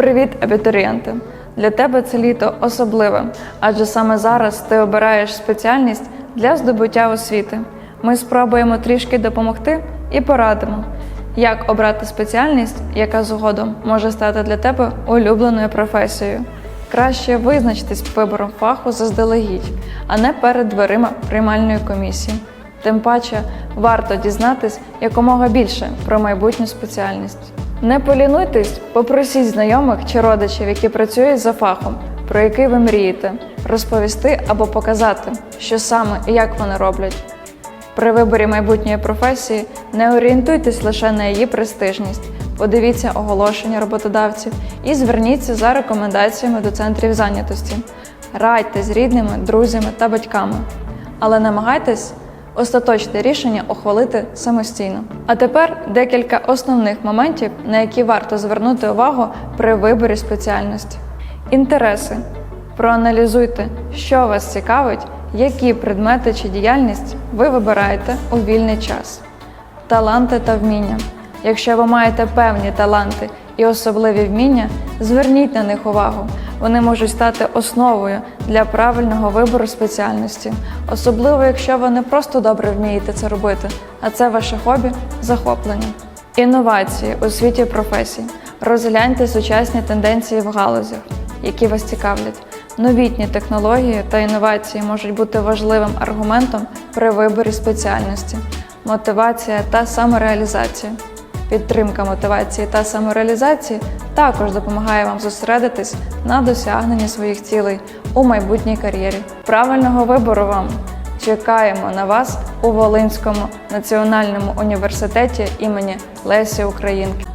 Привіт, абітурієнти! Для тебе це літо особливе, адже саме зараз ти обираєш спеціальність для здобуття освіти. Ми спробуємо трішки допомогти і порадимо, як обрати спеціальність, яка згодом може стати для тебе улюбленою професією. Краще визначитись вибором фаху заздалегідь, а не перед дверима приймальної комісії. Тим паче варто дізнатись якомога більше про майбутню спеціальність. Не полінуйтесь, попросіть знайомих чи родичів, які працюють за фахом, про який ви мрієте, розповісти або показати, що саме і як вони роблять. При виборі майбутньої професії не орієнтуйтесь лише на її престижність. Подивіться оголошення роботодавців і зверніться за рекомендаціями до центрів зайнятості. Радьте з рідними, друзями та батьками. Але намагайтесь остаточне рішення ухвалити самостійно. А тепер декілька основних моментів, на які варто звернути увагу при виборі спеціальності. Інтереси. Проаналізуйте, що вас цікавить, які предмети чи діяльність ви вибираєте у вільний час. Таланти та вміння. Якщо ви маєте певні таланти і особливі вміння, зверніть на них увагу. Вони можуть стати основою для правильного вибору спеціальності, особливо якщо ви не просто добре вмієте це робити, а це ваше хобі захоплення. Інновації у світі професій. Розгляньте сучасні тенденції в галузях, які вас цікавлять. Новітні технології та інновації можуть бути важливим аргументом при виборі спеціальності, мотивація та самореалізація. Підтримка мотивації та самореалізації також допомагає вам зосередитись на досягненні своїх цілей у майбутній кар'єрі. Правильного вибору вам! Чекаємо на вас у Волинському національному університеті імені Лесі Українки.